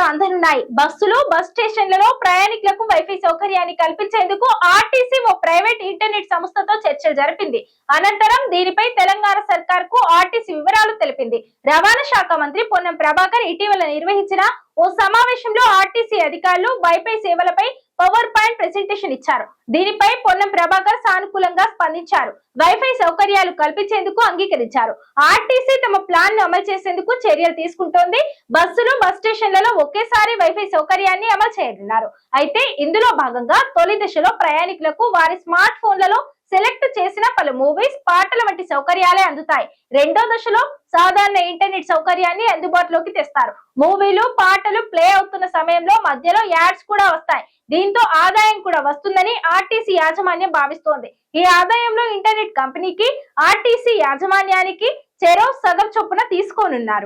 రానున్నాయి బస్సులు బస్ స్టేషన్లలో ప్రయాణికులకు వైఫై సౌకర్యాన్ని కల్పించేందుకు ఆర్టీసీ ఓ ప్రైవేట్ ఇంటర్నెట్ సంస్థతో చర్చలు జరిపింది. అనంతరం దీనిపై తెలంగాణ సర్కార్కు ఆర్టీసీ వివరాలు తెలిపింది. రవాణా శాఖ మంత్రి పొన్నం ప్రభాకర్ ఇటీవల నిర్వహించిన ఓ సమావేశంలో ఆర్టీసీ అధికారులు వైఫై సేవలపై పవర్ ప్రెజెంటేషన్ ఇచ్చారు. దీనిపై పొన్నం ప్రభాకర్ సానుకూలంగా స్పందించారు. వైఫై సౌకర్యాలు కల్పించేందుకు అంగీకరించారు. ఆర్టీసీ తమ ప్లాన్ను అమలు చేసేందుకు చర్యలు తీసుకుంటోంది. బస్సులు బస్ స్టేషన్లలో ఒకేసారి వైఫై సౌకర్యాన్ని అమలు చేయనున్నారు. అయితే ఇందులో భాగంగా తొలి దశలో ప్రయాణికులకు వారి స్మార్ట్ ఫోన్లలో సెలెక్ట్ చేసిన పలు మూవీస్ పాటల వంటి సౌకర్యాలే అందుతాయి. రెండో దశలో సాధారణ ఇంటర్నెట్ సౌకర్యాన్ని అందుబాటులోకి తెస్తారు. మూవీలు పాటలు ప్లే అవుతున్న సమయంలో మధ్యలో యాడ్స్ కూడా వస్తాయి. దీంతో ఆదాయం కూడా వస్తుందని ఆర్టీసీ యాజమాన్యం భావిస్తోంది. ఈ ఆదాయంలో ఇంటర్నెట్ కంపెనీకి ఆర్టీసీ యాజమాన్యానికి చెరో సగం చొప్పున తీసుకోనున్నారు.